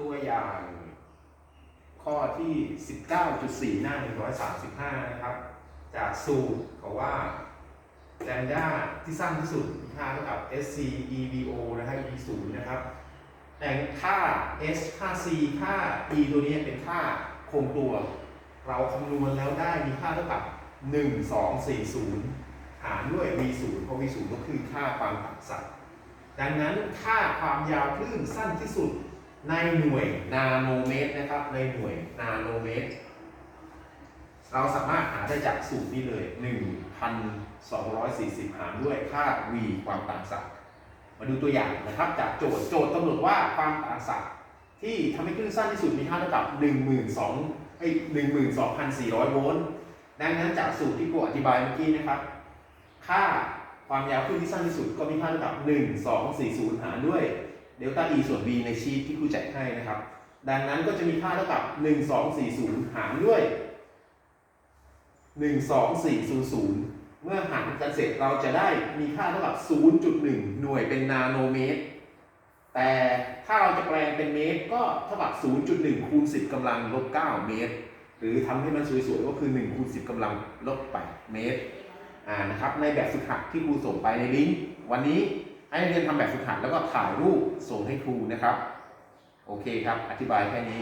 ตัวอย่าง ข้อที่ 19.4 หน้า 135 นะครับ จากสูตรเขาว่าแลมด้าที่สั้นที่สุดมีค่าเท่ากับ SC EVO นะครับ E 0นะครับแต่ค่า S ค่า C ค่า E ตัวนี้เป็นค่าคงตัว เราคำนวณแล้วได้มีค่าเท่ากับ 1240 หารด้วย V 0เพราะ V 0ก็คือค่าความต่างศักย์ดังนั้นค่าความยาวคลื่นสั้นที่สุด ในหน่วยนาโนเมตรนะครับในหน่วยนาโนเมตร เราสามารถหาได้จากสูตรนี้เลย 1,240 หารด้วยค่า v ความต่างศักย์มาดูตัวอย่างนะครับ จากโจทย์โจทย์กำหนดว่าความต่างศักย์ที่ทำให้คลื่นสั้นที่สุดมีค่าเท่ากับ 12,000เอ้12,400 โวลต์ดังนั้นจากสูตรที่กูอธิบายเมื่อกี้นะครับ ค่าความยาวคลื่นที่สั้นที่สุดก็มีค่าเท่ากับ 1240 หารด้วย เดลต้า e ส่วน v ในชีทที่ครูแจกให้นะครับ ดังนั้นก็จะมีค่าเท่ากับ 1240 หารด้วย 12400 เมื่อหารกันเสร็จเราจะได้มีค่าเท่ากับ 0.1 หน่วยเป็นนาโนเมตร แต่ถ้าเราจะแปลงเป็นเมตรก็เท่ากับ 0.1 คูณ 10กำลังลบ 9 เมตร หรือทำให้มันสวยๆก็คือ 1 คูณ 10กำลังลบ 8 เมตรอ่านะครับในแบบฝึกหัดที่ครูส่งไปในลิงก์วันนี้ ให้นักเรียนทำแบบฝึกหัดแล้วก็ถ่ายรูปส่งให้ครูนะครับ โอเคครับ อธิบายแค่นี้